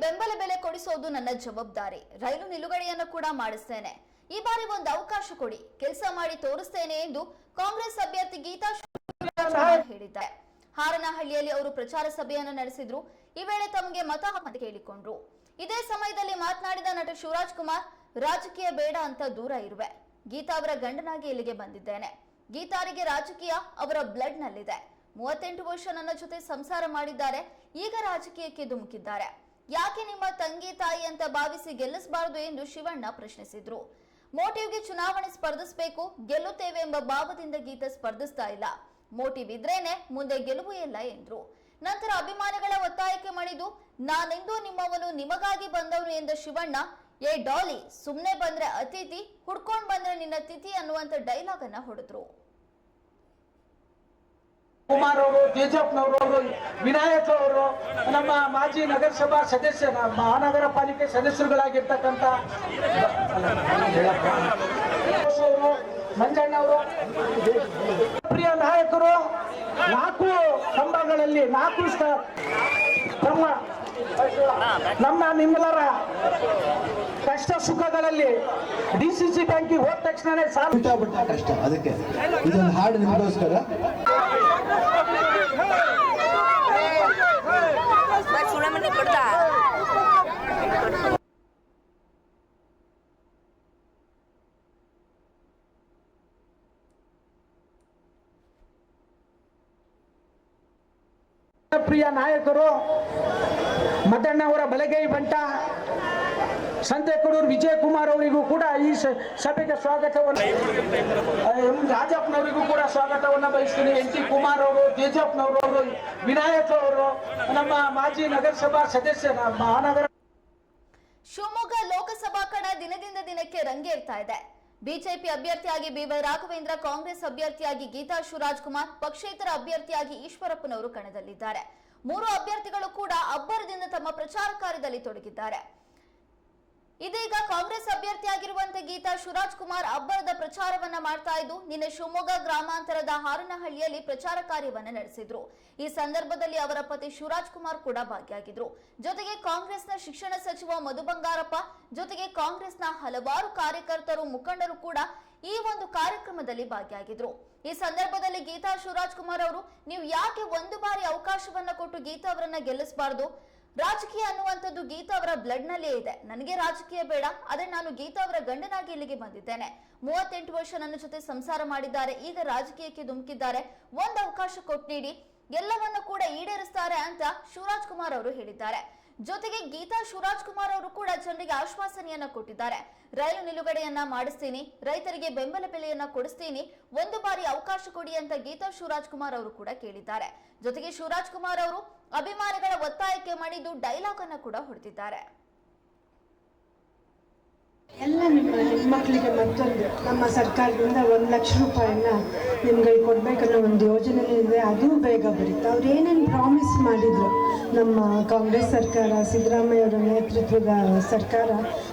ಬೆಂಬಲ ಬೆಲೆ ಕೊಡಿಸೋದು ನನ್ನ ಜವಾಬ್ದಾರಿ. ರೈಲು ನಿಲುಗಡೆಯನ್ನು ಕೂಡ ಮಾಡಿಸ್ತೇನೆ. ಈ ಬಾರಿ ಒಂದು ಅವಕಾಶ ಕೊಡಿ. ಕೆಲಸ ಮಾಡಿ ತೋರಿಸ್ತೇನೆ ಎಂದು ಕಾಂಗ್ರೆಸ್ ಅಭ್ಯರ್ಥಿ ಗೀತಾ ಹೇಳಿದ್ದಾರೆ. ಹಾರನಹಳ್ಳಿಯಲ್ಲಿ ಅವರು ಪ್ರಚಾರ ಸಭೆಯನ್ನು ನಡೆಸಿದ್ರು. ಈ ವೇಳೆ ತಮಗೆ ಮತ ಕೇಳಿಕೊಂಡ್ರು. ಇದೇ ಸಮಯದಲ್ಲಿ ಮಾತನಾಡಿದ ನಟ ಶಿವರಾಜ್ ಕುಮಾರ್, ರಾಜಕೀಯ ಬೇಡ ಅಂತ ದೂರ ಇರುವೆ. ಗೀತಾ ಅವರ ಗಂಡನಾಗಿ ಇಲ್ಲಿಗೆ ಬಂದಿದ್ದೇನೆ. ಗೀತಾರಿಗೆ ರಾಜಕೀಯ ಅವರ ಬ್ಲಡ್ ನಲ್ಲಿದೆ. ಮೂವತ್ತೆಂಟು ವರ್ಷ ನನ್ನ ಜೊತೆ ಸಂಸಾರ ಮಾಡಿದ್ದಾರೆ. ಈಗ ರಾಜಕೀಯಕ್ಕೆ ಧುಮುಕಿದ್ದಾರೆ. ಯಾಕೆ ನಿಮ್ಮ ತಂಗಿ ತಾಯಿ ಅಂತ ಭಾವಿಸಿ ಗೆಲ್ಲಿಸಬಾರದು ಎಂದು ಶಿವಣ್ಣ ಪ್ರಶ್ನಿಸಿದ್ರು. ಮೋಟಿವ್ಗೆ ಚುನಾವಣೆ ಸ್ಪರ್ಧಿಸಬೇಕು, ಗೆಲ್ಲುತ್ತೇವೆ ಎಂಬ ಭಾವದಿಂದ ಗೀತ ಸ್ಪರ್ಧಿಸ್ತಾ ಇಲ್ಲ. ಮೋಟಿವ್ ಇದ್ರೇನೆ ಮುಂದೆ ಗೆಲುವು ಇಲ್ಲ ಎಂದ್ರು. ನಂತರ ಅಭಿಮಾನಿಗಳ ಒತ್ತಾಯಕ್ಕೆ ಮಣಿದು, ನಾನೆಂದೂ ನಿಮ್ಮವನು ನಿಮಗಾಗಿ ಬಂದವನು ಎಂದ ಶಿವಣ್ಣ, ಏ ಡಾಲಿ, ಸುಮ್ನೆ ಬಂದ್ರೆ ಅತಿಥಿ, ಹುಡ್ಕೊಂಡ್ ಬಂದ್ರೆ ನಿನ್ನ ತಿಥಿ ಅನ್ನುವಂತ ಡೈಲಾಗ್ ಅನ್ನ ಹೊಡೆದ್ರು. ಕುಮಾರ್ ಅವರು ತೇಜಪ್ಪನವರು ಅವರು ವಿನಾಯಕ್ ಅವರು ನಮ್ಮ ಮಾಜಿ ನಗರಸಭಾ ಸದಸ್ಯ ಮಹಾನಗರ ಪಾಲಿಕೆ ಸದಸ್ಯರುಗಳಾಗಿರ್ತಕ್ಕಂಥ ಅವರು ಮಂಜಣ್ಣ ಅವರು ಪ್ರಿಯ ನಾಯಕರು, ನಾಲ್ಕು ಕಂಬಗಳಲ್ಲಿ, ನಾಲ್ಕು ನಮ್ಮ ನಮ್ಮ ನಿಮ್ಮೆಲ್ಲರ ಕಷ್ಟ ಸುಖಗಳಲ್ಲಿ ಡಿ ಸಿ ಸಿ ಬ್ಯಾಂಕಿಗೆ ಹೋದ ತಕ್ಷಣ ಕಷ್ಟ ಅದಕ್ಕೆ. ಇದೊಂದು ಹಾಡು ನಿಮಗೋಸ್ಕರ. ಪ್ರಿಯ ನಾಯಕರು ಮದಣ್ಣ ಅವರ ಬಲಗೈ ಬಂಟ ಸಂತೆಕಡೂರು ವಿಜಯ್ ಕುಮಾರ್ ಅವರಿಗೂ ಕೂಡ ಈ ಸಭೆಗೆ ಸ್ವಾಗತವನ್ನು ಎಂ ರಾಜಪ್ಪನವರಿಗೂ ಕೂಡ ಸ್ವಾಗತವನ್ನು ಬಯಸ್ತೀನಿ. ಎನ್ ಟಿ ಕುಮಾರ್ ಅವರು, ತೇಜಪ್ಪನವರು, ಅವರು, ವಿನಾಯಕ್ ಅವರು, ನಮ್ಮ ಮಾಜಿ ನಗರಸಭಾ ಸದಸ್ಯ ಮಹಾನಗರ ಶಿವಮೊಗ್ಗ ಲೋಕಸಭಾ ಕಣ ದಿನದಿಂದ ದಿನಕ್ಕೆ ರಂಗೇರ್ತಾ ಇದೆ. ಬಿಜೆಪಿ ಅಭ್ಯರ್ಥಿಯಾಗಿ ಬಿವೈ ರಾಘವೇಂದ್ರ, ಕಾಂಗ್ರೆಸ್ ಅಭ್ಯರ್ಥಿಯಾಗಿ ಗೀತಾ ಶಿವರಾಜ್ ಕುಮಾರ್ ಪಕ್ಷೇತರ ಅಭ್ಯರ್ಥಿಯಾಗಿ ಈಶ್ವರಪ್ಪನವರು ಕಣದಲ್ಲಿದ್ದಾರೆ. ಮೂರು ಅಭ್ಯರ್ಥಿಗಳು ಕೂಡ ಅಬ್ಬರದಿಂದ ತಮ್ಮ ಪ್ರಚಾರ ಕಾರ್ಯದಲ್ಲಿ ತೊಡಗಿದ್ದಾರೆ. ಇದೀಗ ಕಾಂಗ್ರೆಸ್ ಅಭ್ಯರ್ಥಿಯಾಗಿರುವಂತೆ ಗೀತಾ ಶಿವರಾಜ್ ಕುಮಾರ್ ಅಬ್ಬರದ ಪ್ರಚಾರವನ್ನ ಮಾಡ್ತಾ ಇದ್ದು, ನಿನ್ನೆ ಶಿವಮೊಗ್ಗ ಗ್ರಾಮಾಂತರದ ಹಾರನಹಳ್ಳಿಯಲ್ಲಿ ಪ್ರಚಾರ ಕಾರ್ಯವನ್ನ ನಡೆಸಿದ್ರು. ಈ ಸಂದರ್ಭದಲ್ಲಿ ಅವರ ಪತಿ ಶಿವರಾಜ್ ಕುಮಾರ್ ಕೂಡ ಭಾಗಿಯಾಗಿದ್ರು. ಜೊತೆಗೆ ಕಾಂಗ್ರೆಸ್ನ ಶಿಕ್ಷಣ ಸಚಿವ ಮಧು ಬಂಗಾರಪ್ಪ, ಜೊತೆಗೆ ಕಾಂಗ್ರೆಸ್ನ ಹಲವಾರು ಕಾರ್ಯಕರ್ತರು, ಮುಖಂಡರು ಕೂಡ ಈ ಒಂದು ಕಾರ್ಯಕ್ರಮದಲ್ಲಿ ಭಾಗಿಯಾಗಿದ್ರು. ಈ ಸಂದರ್ಭದಲ್ಲಿ ಗೀತಾ ಶಿವರಾಜ್ ಕುಮಾರ್ ಅವರು, ನೀವು ಯಾಕೆ ಒಂದು ಬಾರಿ ಅವಕಾಶವನ್ನ ಕೊಟ್ಟು ಗೀತಾ ಅವರನ್ನ ಗೆಲ್ಲಿಸಬಾರದು? ರಾಜಕೀಯ ಅನ್ನುವಂಥದ್ದು ಗೀತಾ ಅವರ ಬ್ಲಡ್ ನಲ್ಲೇ ಇದೆ. ನನಗೆ ರಾಜಕೀಯ ಬೇಡ, ಆದ್ರೆ ನಾನು ಗೀತಾ ಅವರ ಗಂಡನಾಗಿ ಇಲ್ಲಿಗೆ ಬಂದಿದ್ದೇನೆ. ಮೂವತ್ತೆಂಟು ವರ್ಷ ನನ್ನ ಜೊತೆ ಸಂಸಾರ ಮಾಡಿದ್ದಾರೆ, ಈಗ ರಾಜಕೀಯಕ್ಕೆ ಧುಮುಕಿದ್ದಾರೆ. ಒಂದು ಅವಕಾಶ ಕೊಟ್ಟು ನೀಡಿ. ಎಲ್ಲವನ್ನ ಕೂಡ ಈಡೇರಿಸ್ತಾರೆ ಅಂತ ಶಿವರಾಜ್ ಕುಮಾರ್ ಅವರು ಹೇಳಿದ್ದಾರೆ. ಜೊತೆಗೆ ಗೀತಾ ಶಿವರಾಜ್ ಕುಮಾರ್ ಅವರು ಕೂಡ ಜನರಿಗೆ ಆಶ್ವಾಸನೆಯನ್ನ ಕೊಟ್ಟಿದ್ದಾರೆ. ರೈಲು ನಿಲುಗಡೆಯನ್ನ ಮಾಡಿಸ್ತೀನಿ, ರೈತರಿಗೆ ಬೆಂಬಲ ಬೆಲೆಯನ್ನ ಕೊಡಿಸ್ತೀನಿ, ಒಂದು ಬಾರಿ ಅವಕಾಶ ಕೊಡಿ ಅಂತ ಗೀತಾ ಶಿವರಾಜ್ ಕುಮಾರ್ ಅವರು ಕೂಡ ಕೇಳಿದ್ದಾರೆ. ಜೊತೆಗೆ ಶಿವರಾಜ್ ಕುಮಾರ್ ಅವರು ಅಭಿಮಾನಿಗಳ ಒತ್ತಾಯಕ್ಕೆ ಮಣಿದು ಡೈಲಾಗ್ ಅನ್ನ ಕೂಡ ಹೊಡೆದಿದ್ದಾರೆ. ಎಲ್ಲ ನಿಮ್ಮ ಹೆಣ್ಮಕ್ಳಿಗೆ ಮತ್ತೊಂದು, ನಮ್ಮ ಸರ್ಕಾರದಿಂದ ಒಂದು ಲಕ್ಷ ರೂಪಾಯಿನ ನಿಮ್ಗೆ ಕೊಡಬೇಕನ್ನೋ ಒಂದು ಯೋಜನೆ ಇದೆ. ಅದು ಬೇಗ ಬರುತ್ತೆ. ಅವ್ರು ಏನೇನು ಪ್ರಾಮಿಸ್ ಮಾಡಿದ್ರು? ನಮ್ಮ ಕಾಂಗ್ರೆಸ್ ಸರ್ಕಾರ ಸಿದ್ದರಾಮಯ್ಯವರ ನೇತೃತ್ವದ ಸರ್ಕಾರ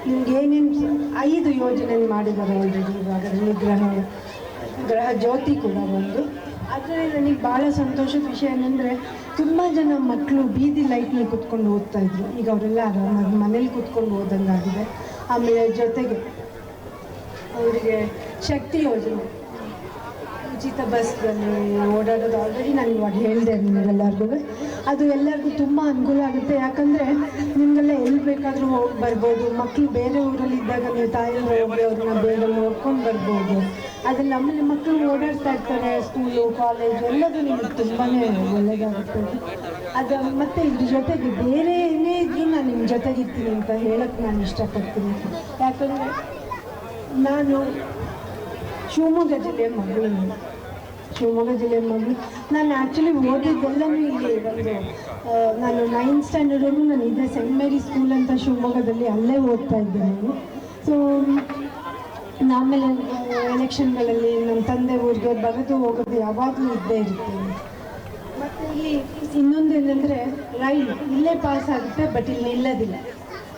ನಿಮ್ಗೆ ಏನೇನು ಐದು ಯೋಜನೆ ಮಾಡಿದ್ದಾರೆ ಆಲ್ರೆಡಿ ಇವಾಗ? ನಿಗ್ರಹ ಗ್ರಹ ಜ್ಯೋತಿ ಕೂಡ ಒಂದು. ಆದರೆ ನನಗೆ ಭಾಳ ಸಂತೋಷದ ವಿಷಯ ಏನಂದರೆ, ತುಂಬ ಜನ ಮಕ್ಕಳು ಬೀದಿ ಲೈಟ್ನಲ್ಲಿ ಕುತ್ಕೊಂಡು ಓದ್ತಾ ಇದ್ರು. ಈಗ ಅವರೆಲ್ಲ ಆರಾಮಾಗಿ ಮನೇಲಿ ಕುತ್ಕೊಂಡು ಓದಂಗಾಗಿದೆ. ಆಮೇಲೆ ಜೊತೆಗೆ ಅವರಿಗೆ ಶಕ್ತಿ ಯೋಜನೆ. ಉಚಿತ ಬಸ್ನಲ್ಲಿ ಓಡಾಡೋದು ಆಲ್ರೆಡಿ ನಾನು ಇವಾಗ ಹೇಳಿದೆ ನಿಮಗೆಲ್ಲರಿಗೂ. ಅದು ಎಲ್ಲರಿಗೂ ತುಂಬ ಅನುಕೂಲ ಆಗುತ್ತೆ. ಯಾಕಂದರೆ ನಿಮಗೆಲ್ಲ ಎಲ್ಲಿ ಬೇಕಾದರೂ ಹೋಗಿ ಬರ್ಬೋದು. ಮಕ್ಕಳು ಬೇರೆ ಊರಲ್ಲಿ ಇದ್ದಾಗ ನೀವು ತಾಯಿಯವರು ಹೋಗಿ ಅವ್ರನ್ನ ಬೇಗ ನೋಡ್ಕೊಂಡು ಬರ್ಬೋದು. ಅದ್ರಲ್ಲಿ ಆಮೇಲೆ ಮಕ್ಕಳು ಓಡಾಡ್ತಾ ಇರ್ತಾರೆ ಸ್ಕೂಲು ಕಾಲೇಜು ಎಲ್ಲದೂ ನಿಮಗೆ ತುಂಬಾ ಒಳ್ಳೆಯದಾಗುತ್ತೆ ಅದು ಮತ್ತು ಇದ್ರ ಜೊತೆಗೆ ಬೇರೆ ಏನೇ ಇದ್ರೂ ನಾನು ನಿಮ್ಮ ಜೊತೆಗಿರ್ತೀನಿ ಅಂತ ಹೇಳಕ್ಕೆ ನಾನು ಇಷ್ಟಪಡ್ತೀನಿ. ಯಾಕಂದರೆ ನಾನು ಶಿವಮೊಗ್ಗ ಜಿಲ್ಲೆಯ ಮಗಳು. ಶಿವಮೊಗ್ಗ ಜಿಲ್ಲೆಯ ಮಗಳು. ನಾನು ಆ್ಯಕ್ಚುಲಿ ಓದಿದ್ದೆಲ್ಲನೂ ಇಲ್ಲಿ ಒಂದು ನಾನು ನೈನ್ತ್ ಸ್ಟ್ಯಾಂಡರ್ಡಲ್ಲೂ ನಾನು ಇದೇ ಸೆಂಟ್ ಮೇರಿ ಸ್ಕೂಲ್ ಅಂತ ಶಿವಮೊಗ್ಗದಲ್ಲಿ ಅಲ್ಲೇ ಓದ್ತಾ ಇದ್ದೆ ನಾನು. ಸೊ ಆಮೇಲೆ ಎಲೆಕ್ಷನ್ಗಳಲ್ಲಿ ನಮ್ಮ ತಂದೆ ಊರಿಗೆ ಬರೆದು ಹೋಗೋದು ಯಾವಾಗಲೂ ಇದ್ದೇ ಇರುತ್ತೆ. ಮತ್ತು ಇಲ್ಲಿ ಇನ್ನೊಂದು ಏನಂದರೆ ರೈಲು ಇಲ್ಲೇ ಪಾಸ್ ಆಗುತ್ತೆ ಬಟ್ ಇಲ್ಲಿ ನಿಲ್ಲೋದಿಲ್ಲ.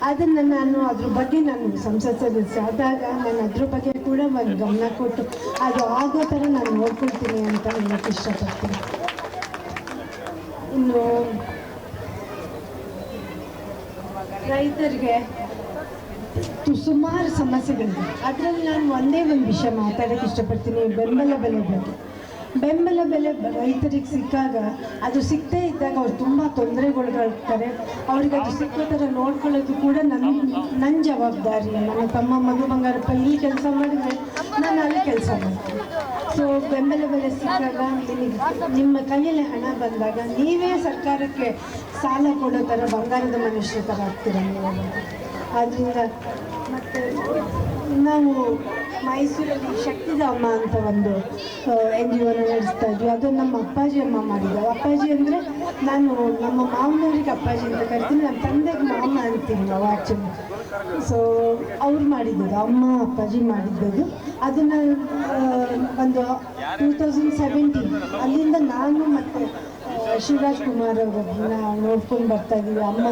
ಅದನ್ನು ನಾನು ಅದ್ರ ಬಗ್ಗೆ ನಾನು ಸಂಸತ್ ಸದಸ್ಯ ಆದಾಗ ನಾನು ಅದ್ರ ಬಗ್ಗೆ ಕೂಡ ಒಂದು ಗಮನ ಕೊಟ್ಟು ಅದು ಆಗೋ ಥರ ನಾನು ನೋಡ್ಕೊಳ್ತೀನಿ ಅಂತ ಹೇಳಕ್ಕೆ ಇಷ್ಟಪಡ್ತೀನಿ. ಇನ್ನು ರೈತರಿಗೆ ಸುಮಾರು ಸಮಸ್ಯೆಗಳಿವೆ ಅದರಲ್ಲಿ ನಾನು ಒಂದೇ ಒಂದು ವಿಷಯ ಮಾತಾಡೋಕ್ಕೆ ಇಷ್ಟಪಡ್ತೀನಿ, ಬೆಂಬಲ ಬೆಲೆ ಬಗ್ಗೆ. ಬೆಂಬಲ ಬೆಲೆ ರೈತರಿಗೆ ಸಿಕ್ಕಾಗ ಅದು ಸಿಕ್ಕದೇ ಇದ್ದಾಗ ಅವ್ರು ತುಂಬ ತೊಂದರೆಗೊಳಗಾಗ್ತಾರೆ. ಅವ್ರಿಗೆ ಅದು ಸಿಕ್ಕೋ ಥರ ನೋಡ್ಕೊಳ್ಳೋದು ಕೂಡ ನನ್ನ ನನ್ನ ಜವಾಬ್ದಾರಿ. ನನ್ನ ತಮ್ಮ ಮಧು ಬಂಗಾರಪ್ಪ ಇಲ್ಲಿ ಕೆಲಸ ಮಾಡಿದರೆ ನಾನು ಅಲ್ಲಿ ಕೆಲಸ ಮಾಡ್ತೀನಿ. ಸೊ ಬೆಂಬಲ ಬೆಲೆ ಸಿಕ್ಕಾಗ ನಿಮಗೆ, ನಿಮ್ಮ ಕೈಯಲ್ಲಿ ಹಣ ಬಂದಾಗ ನೀವೇ ಸರ್ಕಾರಕ್ಕೆ ಸಾಲ ಕೊಡೋ ಥರ ಬಂಗಾರದ ಮನುಷ್ಯ ಥರ ಆಗ್ತೀರ ಆದ್ದರಿಂದ ಮತ್ತು ನಾವು ಮೈಸೂರಲ್ಲಿ ಶಕ್ತಿಧಾಮ ಅಂತ ಒಂದು ಎನ್ ಜಿ ಒನ ನಡೆಸ್ತಾ ಇದ್ವಿ. ಅದು ನಮ್ಮ ಅಪ್ಪಾಜಿ ಅಮ್ಮ ಮಾಡಿದ್ದು ಅಪ್ಪಾಜಿ ಅಂದರೆ ನಾನು ನಮ್ಮ ಮಾವನವ್ರಿಗೆ ಅಪ್ಪಾಜಿ ಅಂತ ಕರಿತೀನಿ ನಮ್ಮ ತಂದೆಗೆ ಮಾಮ ಅಂತೀವಿ ನಾವು ಆ್ಯಕ್ಚುಲಿ ಸೊ ಅವ್ರು ಮಾಡಿದ್ದದು, ಅಮ್ಮ, ಅಪ್ಪಾಜಿ ಮಾಡಿದ್ದದು. ಅದನ್ನು ಒಂದು ಟೂ ತೌಸಂಡ್ ಸೆವೆಂಟೀನ್ ಅಲ್ಲಿಂದ ನಾನು ಮತ್ತು ಶಿವರಾಜ್ ಕುಮಾರ್ ಅವರನ್ನ ನೋಡ್ಕೊಂಡು ಬರ್ತಾ ಇದ್ದೀವಿ. ಅಮ್ಮ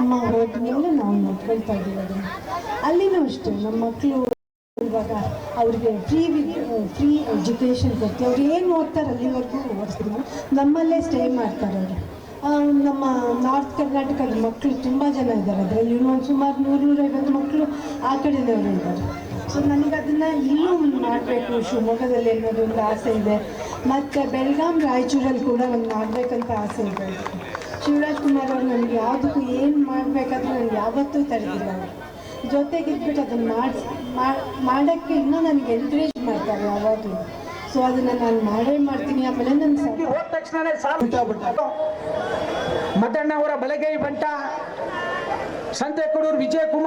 ಅಮ್ಮ ಹೋದ್ಮೇಲೆ ನಾವು ನೋಡ್ಕೊಳ್ತಾ ಇದ್ದೀವಿ ಅದನ್ನು. ಅಲ್ಲಿನೂ ಅಷ್ಟೇ, ನಮ್ಮ ಮಕ್ಕಳು ಇವಾಗ ಅವ್ರಿಗೆ ಫ್ರೀ ಫ್ರೀ ಎಜುಕೇಷನ್ ಕೊಡ್ತೀವಿ. ಅವ್ರು ಏನು ಓದ್ತಾರೆ ಅಲ್ಲಿವರೆಗೂ ಓದಿಸ್ತೀವಿ ನಮ್ಮಲ್ಲೇ ಸ್ಟೇ ಮಾಡ್ತಾರೆ ಅವರು. ನಮ್ಮ ನಾರ್ತ್ ಕರ್ನಾಟಕದ ಮಕ್ಕಳು ತುಂಬ ಜನ ಇದ್ದಾರೆ. ಅದರಲ್ಲಿ ಇನ್ನೊಂದು ಸುಮಾರು ನೂರು, ನೂರೈವತ್ತು ಮಕ್ಕಳು ಆ ಕಡೆದವರು ಇದ್ದಾರೆ. ಸೊ ನನಗೆ ಅದನ್ನು ಇನ್ನೂ ಮಾಡಬೇಕು ಶಿವಮೊಗ್ಗದಲ್ಲಿ ಅನ್ನೋದು ಒಂದು ಆಸೆ ಇದೆ. ಮತ್ತು ಬೆಳಗಾಂ ರಾಯಚೂರಲ್ಲಿ ಕೂಡ ಒಂದು ಮಾಡಬೇಕಂತ ಆಸೆ ಇದೆ. ಶಿವರಾಜ್ ಕುಮಾರ್ ಅವರು ನನಗೆ ಯಾವುದಕ್ಕೂ ಏನು ಮಾಡಬೇಕಾದ್ರೂ ನನಗೆ ಯಾವತ್ತೂ ತಡೆದಿಲ್ಲ ಅವರು. ಜೊತೆಗೆ ಇದ್ಬಿಟ್ಟು ಅದನ್ನು ಮಾಡಿಸ್ ಮಾಡೋಕ್ಕೆ ಇನ್ನೂ ನನಗೆ ಎನ್ಕರೇಜ್ ಮಾಡ್ತಾರೆ ಯಾವಾಗಲೂ. ಸೊ ಅದನ್ನು ನಾನು ಮಾಡೇ ಮಾಡ್ತೀನಿ. ಆಮೇಲೆ ನನ್ನ ಹೋದ ತಕ್ಷಣನೇ ಸಾಲು ಮದಣ್ಣ ಅವರ ಬಲಗೈ ಬಂಟ. ಸಂತೆಕೊಡೂರು ವಿಜಯಕುಮಾರ್